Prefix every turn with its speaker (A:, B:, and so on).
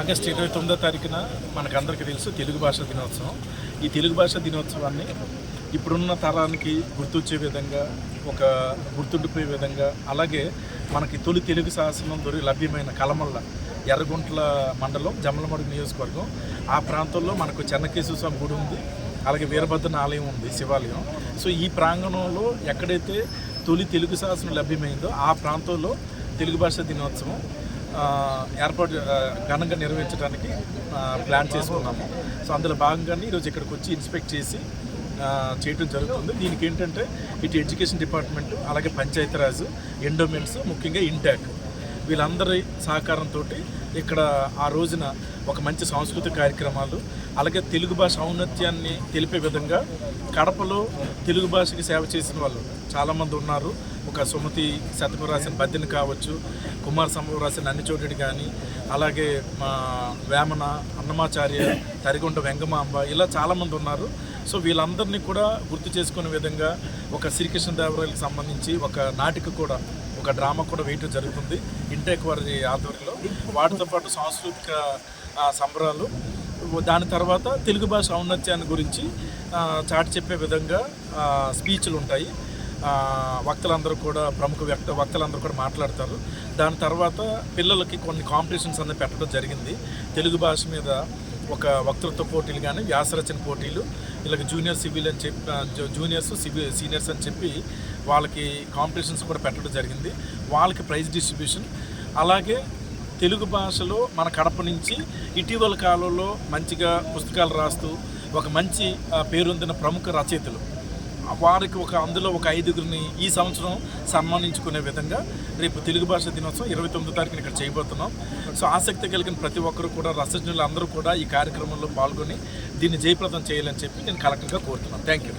A: August ఇరవై తొమ్మిదో తారీఖున మనకందరికీ తెలుసు తెలుగు భాష దినోత్సవం. ఈ తెలుగు భాష దినోత్సవాన్ని ఇప్పుడున్న తరానికి గుర్తొచ్చే విధంగా ఒక గుర్తుండిపోయే విధంగా అలాగే మనకి తొలి తెలుగు శాసనం దొరి లభ్యమైన కలమల్ల ఎర్రగుంట్ల మండలం జమ్మలమడుగు నియోజకవర్గం. ఆ ప్రాంతంలో మనకు చెన్నకేశ్వర స్వామి గుడి ఉంది అలాగే వీరభద్రన ఆలయం ఉంది శివాలయం. సో ఈ ప్రాంగణంలో ఎక్కడైతే తొలి తెలుగు శాసనం లభ్యమైందో ఆ ప్రాంతంలో తెలుగు భాష దినోత్సవం ఏర్పాటు ఘనంగా నిర్వహించడానికి ప్లాన్ చేసుకున్నాము. సో అందులో భాగంగానే ఈరోజు ఇక్కడికి వచ్చి ఇన్స్పెక్ట్ చేసి చేయడం జరుగుతుంది. దీనికి ఏంటంటే ఇటు ఎడ్యుకేషన్ డిపార్ట్మెంట్ అలాగే పంచాయతీరాజ్ ఎండోమెంట్స్ ముఖ్యంగా ఇంటాక్. వీళ్ళందరి సహకారంతో ఇక్కడ ఆ రోజున ఒక మంచి సాంస్కృతిక కార్యక్రమాలు అలాగే తెలుగు భాష ఔన్నత్యాన్ని తెలిపే విధంగా కడపలో తెలుగు భాషకి సేవ చేసిన వాళ్ళు చాలామంది ఉన్నారు. ఒక సుమతి శతకు రాసిన పద్యని కావచ్చు కుమార సంభవ రాసిన అన్ని చోటుడి కానీ అలాగే మా వేమన అన్నమాచార్య తరిగుంట వెంగమాంబ ఇలా చాలామంది ఉన్నారు. సో వీళ్ళందరినీ కూడా గుర్తు చేసుకునే విధంగా ఒక శ్రీకృష్ణదేవరాయలకు సంబంధించి ఒక నాటిక కూడా ఒక డ్రామా కూడా వేయటం జరుగుతుంది ఇంటెక్ వారి ఆధ్వర్యంలో. వాటితో పాటు సాంస్కృతిక సంబరాలు. దాని తర్వాత తెలుగు భాష ఔన్నత్యాన్ని గురించి చాటి చెప్పే విధంగా స్పీచ్లు ఉంటాయి. వక్తలందరూ కూడా ప్రముఖ వ్యక్త వక్తలందరూ కూడా మాట్లాడతారు. దాని తర్వాత పిల్లలకి కొన్ని కాంపిటీషన్స్ అనేది పెట్టడం జరిగింది. తెలుగు భాష మీద ఒక వక్తృత్వ పోటీలు కానీ వ్యాసరచన పోటీలు ఇలాగ జూనియర్ సివిల్ అని చెప్పి జూనియర్స్ సివిల్ సీనియర్స్ అని చెప్పి వాళ్ళకి కాంపిటీషన్స్ కూడా పెట్టడం జరిగింది. వాళ్ళకి ప్రైజ్ డిస్ట్రిబ్యూషన్. అలాగే తెలుగు భాషలో మన కడప నుంచి ఇటీవల కాలంలో మంచిగా పుస్తకాలు రాస్తూ ఒక మంచి పేరొందిన ప్రముఖ రచయితలు. వారికి ఒక అందులో ఒక ఐదుగురిని ఈ సంవత్సరం సన్మానించుకునే విధంగా రేపు తెలుగు భాష దినోత్సవం ఇరవై తొమ్మిదో తారీఖున ఇక్కడ చేయబోతున్నాం. సో ఆసక్తి కలిగిన ప్రతి ఒక్కరు కూడా రసజ్ఞులు అందరూ కూడా ఈ కార్యక్రమంలో పాల్గొని దీన్ని జయప్రదం చేయాలని చెప్పి నేను కలెక్టర్గా కోరుతున్నాను. Thank you